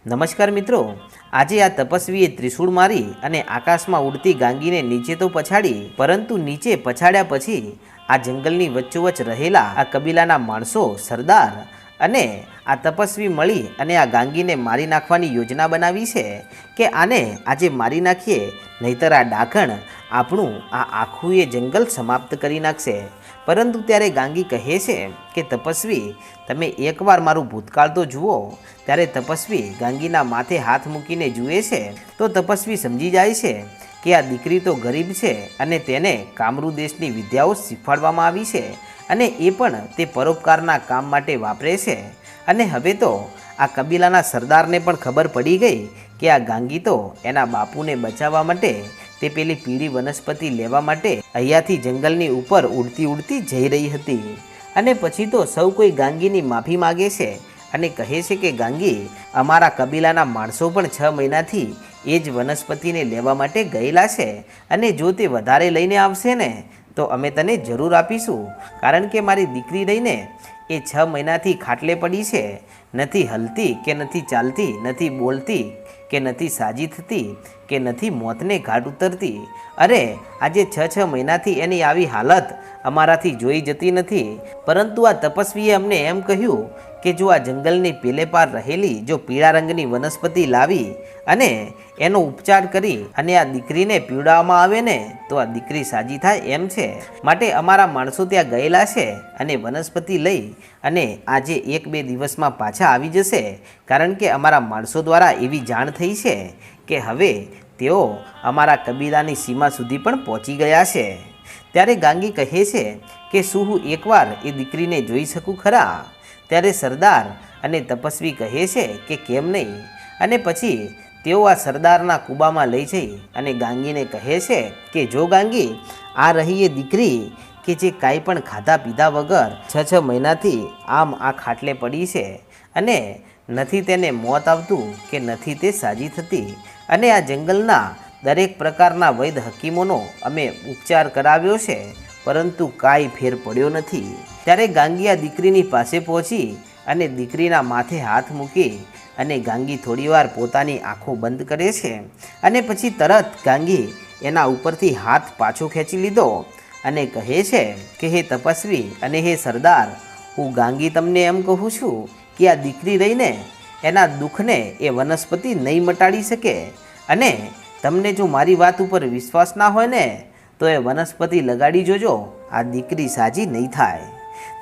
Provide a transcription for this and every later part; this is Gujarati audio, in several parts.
નમસ્કાર મિત્રો. આજે આ તપસ્વીએ ત્રિશૂળ મારી અને આકાશમાં ઉડતી ગાંગીને નીચે તો પછાડી, પરંતુ નીચે પછાડ્યા પછી આ જંગલની વચ્ચોવચ રહેલા આ કબીલાના માણસો સરદાર અને આ તપસ્વી મળી અને આ ગાંગીને મારી નાખવાની યોજના બનાવી છે. કે આને આજે મારી નાખીએ, નહીતર આ ડાકણ આપણું આ આખું એ જંગલ સમાપ્ત કરી નાખશે. પરંતુ ત્યારે ગાંગી કહે છે કે, તપસ્વી, તમે એકવાર મારું ભૂતકાળ તો જુઓ. ત્યારે તપસ્વી ગાંગીના માથે હાથ મૂકીને જુએ છે, તો તપસ્વી સમજી જાય છે કે આ દીકરી તો ગરીબ છે અને તેને કામરૂ દેશની વિદ્યાઓ શીખવાડવામાં આવી છે અને એ પણ તે પરોપકારના કામ માટે વાપરે છે. અને હવે તો આ કબીલાના સરદારને પણ ખબર પડી ગઈ કે આ ગાંગી તો એના બાપુને બચાવવા માટે તે પેલી પીળી વનસ્પતિ લેવા માટે અહીંયાથી જંગલની ઉપર ઉડતી ઉડતી જઈ રહી હતી. અને પછી તો સૌ કોઈ ગાંગીની માફી માગે છે અને કહે છે કે, ગાંગી, અમારા કબીલાના માણસો પણ છ મહિનાથી એ જ વનસ્પતિને લેવા માટે ગયેલા છે અને જો તે વધારે લઈને આવશે ને, તો અમે તને જરૂર આપીશું. કારણ કે મારી દીકરી રહીને એ છ મહિનાથી ખાટલે પડી છે નથી હલતી કે નથી ચાલતી નથી બોલતી કે નથી સાજી થતી, કે નથી મોતને ઘાટ ઉતરતી? અરે, આજે છ છ મહિનાથી એની આવી હાલત અમારાથી જોઈ જતી નથી. પરંતુ આ તપસ્વીએ અમને એમ કહ્યું કે જો આ જંગલની પેલે પાર રહેલી, જો પીળા રંગની વનસ્પતિ લાવી અને એનો ઉપચાર કરી અને આ દીકરીને પીવડાવવામાં આવે ને, તો આ દીકરી સાજી થાય એમ છે. માટે અમારા માણસો ત્યાં ગયેલા છે અને વનસ્પતિ લઈ અને આજે એક બે દિવસમાં પાછા આવી જશે. કારણ કે અમારા માણસો દ્વારા એવી જાણ થઈ છે કે હવે તેઓ અમારા કબીલાની સીમા સુધી પણ પહોંચી ગયા છે. ત્યારે ગાંગી કહે છે કે શું હું એકવાર એ દીકરીને જોઈ શકું ખરા? ત્યારે સરદાર અને તપસ્વી કહે છે કે કેમ નહીં? અને પછી તેઓ આ સરદારના કૂબામાં લઈ જઈ અને ગાંગીને કહે છે કે, જો ગાંગી, આ રહી એ દીકરી કે જે કાંઈ પણ ખાધા પીધા વગર છ છ મહિનાથી આમ આ ખાટલે પડી છે અને નથી તેને મોત આવતું કે નથી તે સાજી થતી? અને આ જંગલના દરેક પ્રકારના વૈદ હકીમોનો અમે ઉપચાર કરાવ્યો છે, પરંતુ કાંઈ ફેર પડ્યો નથી. ત્યારે ગાંગી આ દીકરીની પાસે પહોંચી અને દીકરીના માથે હાથ મૂકી અને ગાંગી થોડીવાર પોતાની આંખો બંધ કરે છે. અને પછી તરત ગાંગી એના ઉપરથી હાથ પાછો ખેંચી લીધો અને કહે છે કે, હે તપસ્વી અને હે સરદાર, હું ગાંગી તમને એમ કહું છું કે આ દીકરી રહીને એના દુઃખને એ વનસ્પતિ નહીં મટાડી શકે. અને તમને જો મારી વાત ઉપર વિશ્વાસ ના હોય ને, તો એ વનસ્પતિ લગાડી જોજો, આ દીકરી સાજી નહીં થાય.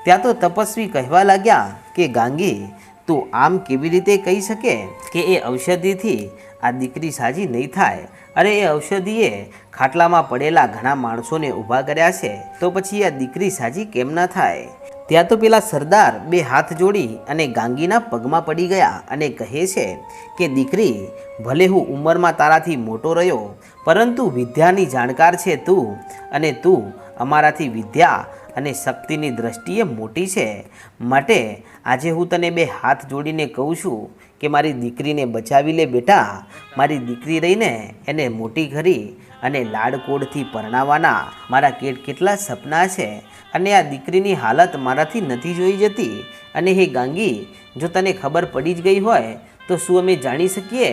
ત્યાં તો તપસ્વી કહેવા લાગ્યા કે, ગાંગી, તું આમ કેવી રીતે કહી શકે કે એ ઔષધિથી આ દીકરી સાજી નહીં થાય? અરે, એ ઔષધિએ ખાટલામાં પડેલા ઘણા માણસોને ઊભા કર્યા છે, તો પછી આ દીકરી સાજી કેમ ના થાય? ત્યાં તો પેલા સરદાર બે હાથ જોડી અને ગાંગીના પગમાં પડી ગયા અને કહે છે કે, દીકરી, ભલે હું ઉંમરમાં તારાથી મોટો રહ્યો, પરંતુ વિદ્યાની જાણકાર છે તું અને તું અમારાથી વિદ્યા અને શક્તિની દ્રષ્ટિએ મોટી છે. માટે આજે હું તને બે હાથ જોડીને કહું છું કે મારી દીકરીને બચાવી લે બેટા. મારી દીકરી રહીને એને મોટી કરી અને લાડકોડથી પરણાવવાના. મારા કેટ કેટલા સપના છે. અને આ દીકરીની હાલત મારાથી નથી જોઈ જતી. અને હે ગાંગી, જો તને ખબર પડી જ ગઈ હોય, તો શું અમે જાણી શકીએ?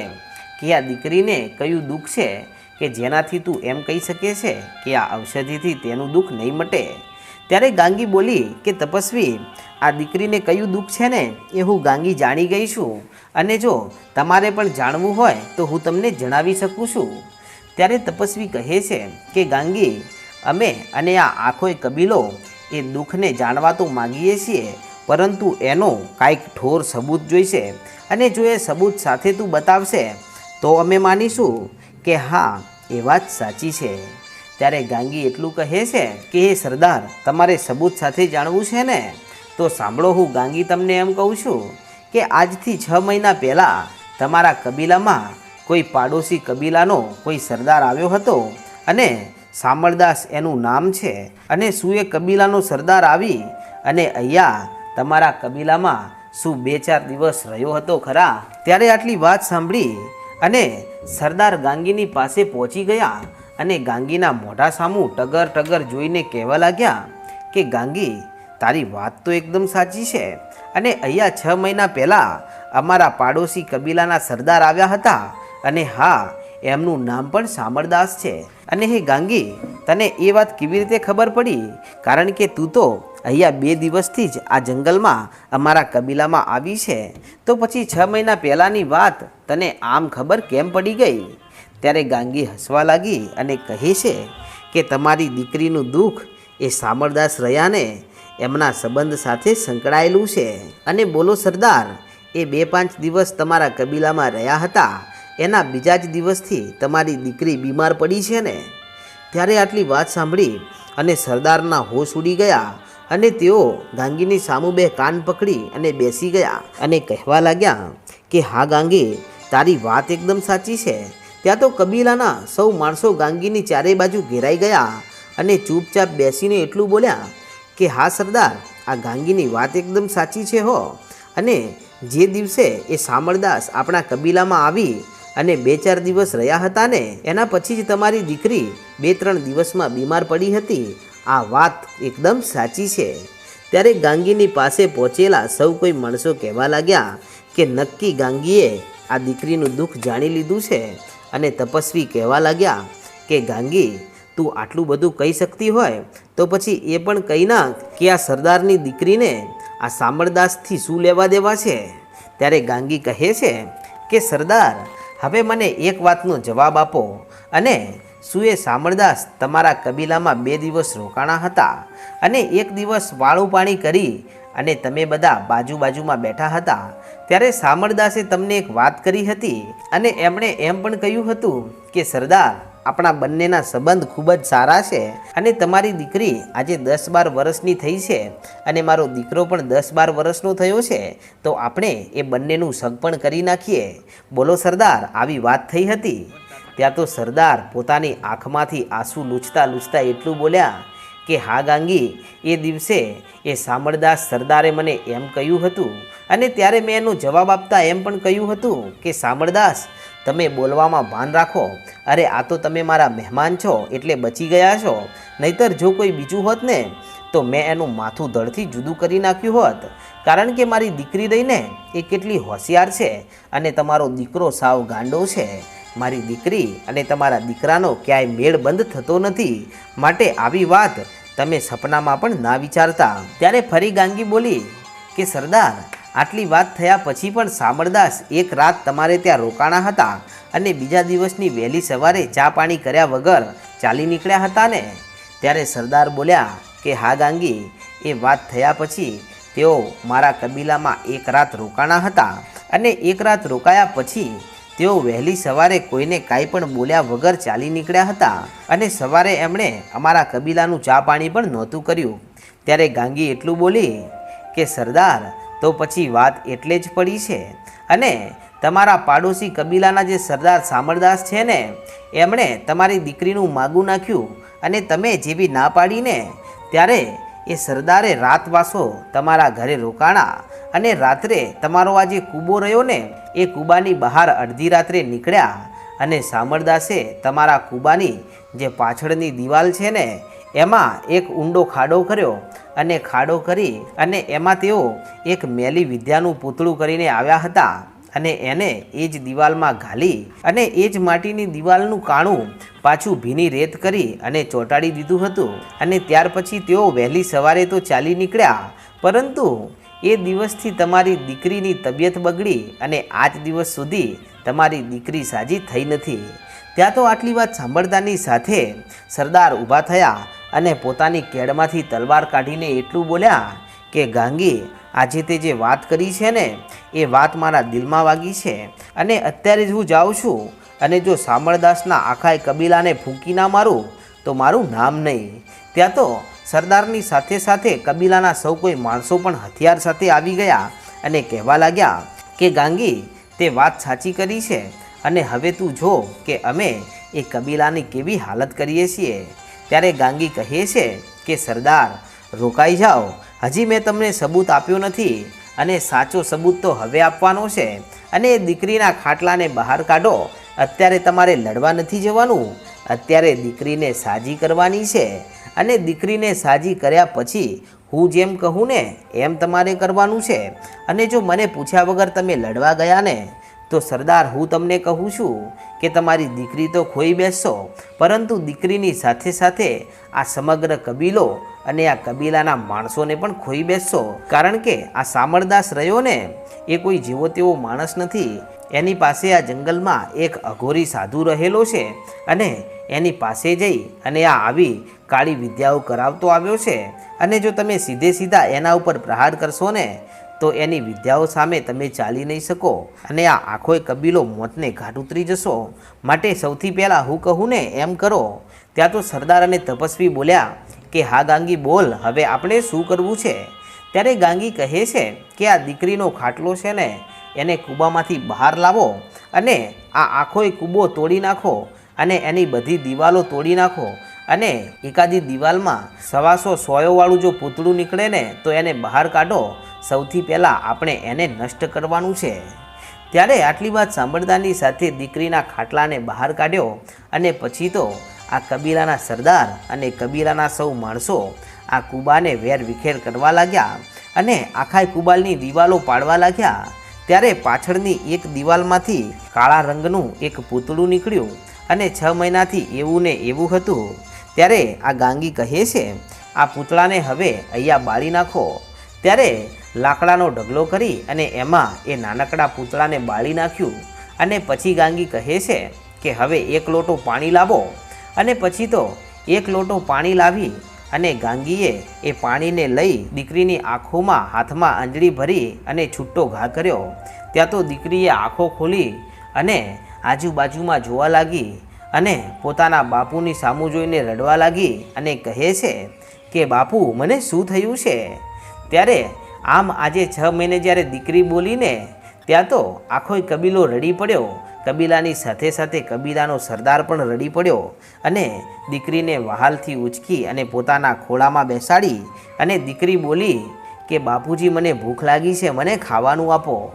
કે આ દીકરીને કયું દુઃખ છે? કે જેનાથી તું એમ કહી શકે છે કે આ ઔષધિથી તેનું દુઃખ નહીં મટે? ત્યારે ગાંગી બોલી કે, તપસ્વી, આ દીકરીને કયું દુઃખ છે ને? એ હું ગાંગી જાણી ગઈ છું. અને જો તમારે પણ જાણવું હોય, તો હું તમને જણાવી શકું છું. ત્યારે તપસ્વી કહે છે કે, ગાંગી, અમે અને આ આખોય કબીલો એ દુઃખને જાણવા તો માગીએ છીએ, પરંતુ એનો કાંઈક ઠોર સબૂત જોઈશે. અને જો એ સબૂત સાથે તું બતાવશે, તો અમે માનીશું કે હા, એ વાત સાચી છે. ત્યારે ગાંગી એટલું કહે છે કે, હે સરદાર, તમારે સબૂત સાથે જાણવું છે ને? તો સાંભળો, હું ગાંગી તમને એમ કહું છું કે, આજથી છ મહિના પહેલાં તમારા કબીલામાં કોઈ પાડોશી કબીલાનો કોઈ સરદાર આવ્યો હતો અને સામળદાસ એનું નામ છે. અને શું એ કબીલાનો સરદાર આવી અને અહીંયા તમારા કબીલામાં શું બે ચાર દિવસ રહ્યો હતો ખરા? ત્યારે આટલી વાત સાંભળી અને સરદાર ગાંગીની પાસે પહોંચી ગયા અને ગાંગીના મોઢા સામું ટગર ટગર જોઈને કહેવા લાગ્યા કે, ગાંગી, તારી વાત તો એકદમ સાચી છે. અને અહીંયા છ મહિના પહેલાં અમારા પાડોશી કબીલાના સરદાર આવ્યા હતા અને હા, એમનું નામ પણ સામરદાસ છે. અને હે ગાંગી, તને એ વાત કેવી રીતે ખબર પડી? કારણ કે તું તો અહીંયા બે દિવસથી જ આ જંગલમાં અમારા કબીલામાં આવી છે. તો પછી છ મહિના પહેલાંની વાત તને આમ ખબર કેમ પડી ગઈ? ત્યારે ગાંગી હસવા લાગી અને કહે છે કે તમારી દીકરીનું દુઃખ એ સામરદાસ રહ્યાને એમના સંબંધ સાથે સંકળાયેલું છે. અને બોલો સરદાર, એ બે પાંચ દિવસ તમારા કબીલામાં રહ્યા હતા, એના બીજા જ દિવસથી તમારી દીકરી બીમાર પડી છે ને? ત્યારે આટલી વાત સાંભળી અને સરદારના હોશ ઉડી ગયા અને તેઓ ગાંગીની સામુ બે કાન પકડી અને બેસી ગયા અને કહેવા લાગ્યા કે, હા ગાંગી, તારી વાત એકદમ સાચી છે. ત્યાં તો કબીલાના સૌ માણસો ગાંગીની ચારે બાજુ ઘેરાઈ ગયા અને ચૂપચાપ બેસીને એટલું બોલ્યા કે, હા, સરદાર, આ ગાંગીની વાત એકદમ સાચી છે હો. અને જે દિવસે એ સામળદાસ આપણા કબીલામાં આવી અને બે ચાર દિવસ રહ્યા હતા ને, એના પછી જ તમારી દીકરી બે ત્રણ દિવસમાં બીમાર પડી હતી. આ વાત એકદમ સાચી છે. ત્યારે ગાંગીની પાસે પહોંચેલા સૌ કોઈ માણસો કહેવા લાગ્યા કે, નક્કી ગાંગીએ આ દીકરીનું દુઃખ જાણી લીધું છે. અને તપસ્વી કહેવા લાગ્યા કે, ગાંગી, તું આટલું બધું કહી શકતી હોય તો પછી એ પણ કહી નાખ કે આ સરદારની દીકરીને આ સામળદાસથી શું લેવા દેવા છે? ત્યારે ગાંગી કહે છે કે, સરદાર, હવે મને એક વાતનો જવાબ આપો અને શું એ સામળદાસ તમારા કબીલામાં બે દિવસ રોકાણા હતા અને એક દિવસ વાળું પાણી કરી અને તમે બધા બાજુ બાજુમાં બેઠા હતા, ત્યારે સામળદાસે તમને એક વાત કરી હતી અને એમણે એમ પણ કહ્યું હતું કે, સરદાર, આપણા બંનેના સંબંધ ખૂબ જ સારા છે અને તમારી દીકરી આજે દસ બાર વર્ષની થઈ છે અને મારો દીકરો પણ દસ બાર વર્ષનો થયો છે, તો આપણે એ બંનેનું સગપણ કરી નાખીએ. બોલો સરદાર, આવી વાત થઈ હતી. ત્યાં તો સરદાર પોતાની આંખમાંથી આંસુ લૂછતા લૂછતા એટલું બોલ્યા કે હા ગાંગી, એ દિવસે એ સામળદાસ સરદારે મને એમ કહ્યું હતું અને ત્યારે મેં એનો જવાબ આપતા એમ પણ કહ્યું હતું કે સામળદાસ તમે બોલવામાં ભાન રાખો. અરે, આ તો તમે મારા મહેમાન છો, એટલે બચી ગયા છો. નહીતર જો કોઈ બીજું હોત ને, તો મેં એનું માથું ધડથી જુદું કરી નાખ્યું હોત. કારણ કે મારી દીકરી રહીને એ કેટલી હોશિયાર છે અને તમારો દીકરો સાવ ગાંડો છે. મારી દીકરી અને તમારા દીકરાનો ક્યાંય મેળ બંધ થતો નથી. માટે આવી વાત તમે સપનામાં પણ ના વિચારતા. ત્યારે ફરી ગાંગી બોલી, કે સરદાર, આટલી વાત થયા પછી પણ સામરદાસ એક રાત તમારે ત્યાં રોકાણા હતા અને બીજા દિવસની વહેલી સવારે ચા પાણી કર્યા વગર ચાલી નીકળ્યા હતા ને? ત્યારે સરદાર બોલ્યા, કે હા ગાંગી, એ વાત થયા પછી તેઓ મારા કબીલામાં એક રાત રોકાણા હતા અને એક રાત રોકાયા પછી તેઓ વહેલી સવારે કોઈને કાંઈ પણ બોલ્યા વગર ચાલી નીકળ્યા હતા અને સવારે એમણે અમારા કબીલાનું ચા પાણી પણ નહોતું કર્યું. ત્યારે ગાંગી એટલું બોલી કે, સરદાર, તો પછી વાત એટલે જ પડી છે. અને તમારા પાડોશી કબીલાના જે સરદાર સામરદાસ છે ને, એમણે તમારી દીકરીનું માગું નાખ્યું અને તમે જેવી ના પાડીને, ત્યારે એ સરદારે રાતવાસો તમારા ઘરે રોકાણા અને રાત્રે તમારો આ જે કૂબો રહ્યો ને, એ કૂબાની બહાર અડધી રાત્રે નીકળ્યા અને સામરદાસે તમારા કૂબાની જે પાછળની દિવાલ છે ને, એમાં એક ઊંડો ખાડો કર્યો અને ખાડો કરી અને એમાં તેઓ એક મેલી વિદ્યાનું પૂતળું કરીને આવ્યા હતા. અને એને એ જ દિવાલમાં ઘાલી અને એ જ માટીની દિવાલનું કાણું પાછું ભીની રેત કરી અને ચોંટાડી દીધું હતું. અને ત્યાર પછી તેઓ વહેલી સવારે તો ચાલી નીકળ્યા, પરંતુ એ દિવસથી તમારી દીકરીની તબિયત બગડી અને આજ દિવસ સુધી તમારી દીકરી સાજી થઈ નથી. ત્યાં તો આટલી વાત સાંભળતાની સાથે સરદાર ઊભા થયા અને પોતાની કેડમાંથી તલવાર કાઢીને એટલું બોલ્યા કે ગાંગી, આજે તે જે વાત કરી છે ને, એ વાત મારા દિલમાં વાગી છે. અને અત્યારે જ હું જાઉં છું. અને જો સામળદાસના આખાય કબીલાને ફૂંકી ના મારું, તો મારું નામ નહીં. ત્યાં તો સરદારની સાથે સાથે કબીલાના સૌ કોઈ માણસો પણ હથિયાર સાથે આવી ગયા અને કહેવા લાગ્યા કે, ગાંગી, તે વાત સાચી કરી છે. અને હવે તું જો કે અમે એ કબીલાની કેવી હાલત કરીએ છીએ. ત્યારે ગાંગી કહે છે કે, સરદાર, રોકાઈ જાઓ. હજી મેં તમને સબૂત આપ્યો નથી અને સાચો સબૂત તો હવે આપવાનો છે. અને એ દીકરીના ખાટલાને બહાર કાઢો. અત્યારે તમારે લડવા નથી જવાનું. અત્યારે દીકરીને સાજી કરવાની છે. અને દીકરીને સાજી કર્યા પછી હું જેમ કહું ને, એમ તમારે કરવાનું છે. અને જો મને પૂછ્યા વગર તમે લડવા ગયા ને તો સરદાર હું તમને કહું છું કે તમારી દીકરી તો ખોઈ બેસશો, પરંતુ દીકરીની સાથે સાથે આ સમગ્ર કબીલો અને આ કબીલાના માણસોને પણ ખોઈ બેસશો. કારણ કે આ સામરદાસ રહ્યો ને એ કોઈ જેવો તેવો માણસ નથી. એની પાસે આ જંગલમાં એક અઘોરી સાધુ રહેલો છે અને એની પાસે જઈ અને આ આવી કાળી વિદ્યાઓ કરાવતો આવ્યો છે. અને જો તમે સીધે સીધા એના ઉપર પ્રહાર કરશો ને તો એની વિદ્યાઓ સામે તમે ચાલી નહીં શકો અને આ આખોય કબીલો મોતને ઘાટ ઉતરી જશો. માટે સૌથી પહેલાં હું કહું ને એમ કરો. ત્યાં તો સરદાર અને તપસ્વી બોલ્યા કે, હા ગાંગી, બોલ, હવે આપણે શું કરવું છે? ત્યારે ગાંગી કહે છે કે, આ દીકરીનો ખાટલો છે ને, એને કૂબામાંથી બહાર લાવો અને આ આખોય કૂબો તોડી નાખો અને એની બધી દિવાલો તોડી નાખો અને એકાદી દિવાલમાં સવાસો સોયોવાળું જો પૂતળું નીકળે ને, તો એને બહાર કાઢો સૌથી પહેલાં આપણે એને નષ્ટ કરવાનું છે. ત્યારે આટલી વાત સાંભળતાની સાથે દીકરીના ખાટલાને બહાર કાઢ્યો અને પછી તો આ કબીલાના સરદાર અને કબીલાના સૌ માણસો આ કુબાને વેર વિખેર કરવા લાગ્યા અને આખા કુબાલની દિવાલો પાડવા લાગ્યા. ત્યારે પાછળની એક દિવાલમાંથી કાળા રંગનું એક પૂતળું નીકળ્યું અને છ મહિનાથી એવું ને એવું હતું. ત્યારે આ ગાંગી કહે છે, આ પૂતળાને હવે અહીંયા બાળી નાખો. ત્યારે લાકડાનો ઢગલો કરી અને એમાં એ નાનકડા પૂતળાને બાળી નાખ્યું અને પછી ગાંગી કહે છે કે હવે એક લોટો પાણી લાવો. અને પછી તો એક લોટો પાણી લાવી અને ગાંગીએ એ પાણીને લઈ દીકરીની આંખોમાં હાથમાં આંજળી ભરી અને છૂટો ઘા કર્યો. ત્યાં તો દીકરીએ આંખો ખોલી અને આજુબાજુમાં જોવા લાગી અને પોતાના બાપુની સામું જોઈને રડવા લાગી અને કહે છે કે, બાપુ, મને શું થયું છે? ત્યારે આમ આજે છ મહિને જ્યારે દીકરી બોલીને ત્યાં તો આખોય કબીલો રડી પડ્યો. કબીલાની સાથે સાથે કબીલાનો સરદાર પણ રડી પડ્યો અને દીકરીને વહાલથી ઉચકી અને પોતાના ખોળામાં બેસાડી અને દીકરી બોલી કે, બાપુજી, મને ભૂખ લાગી છે, મને ખાવાનું આપો.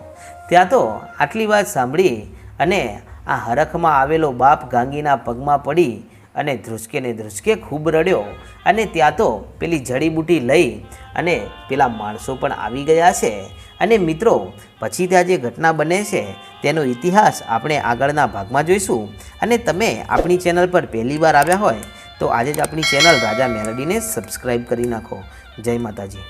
ત્યાં તો આટલી વાત સાંભળી અને આ હરખમાં આવેલો બાપ ગાંગીના પગમાં પડી અને ધ્રુસકે ને ધ્રુસકે ખૂબ રડ્યો. અને ત્યાં તો પેલી જડીબુટી લઈ અને પેલા માણસો પણ આવી ગયા છે. અને મિત્રો, પછી ત્યાં જે ઘટના બને છે, તેનો ઇતિહાસ આપણે આગળના ભાગમાં જોઈશું. અને તમે આપણી ચેનલ પર પહેલી વાર આવ્યા હોય, તો આજે જ આપણી ચેનલ રાજા મેલડીને સબસ્ક્રાઈબ કરી નાખો. જય માતાજી.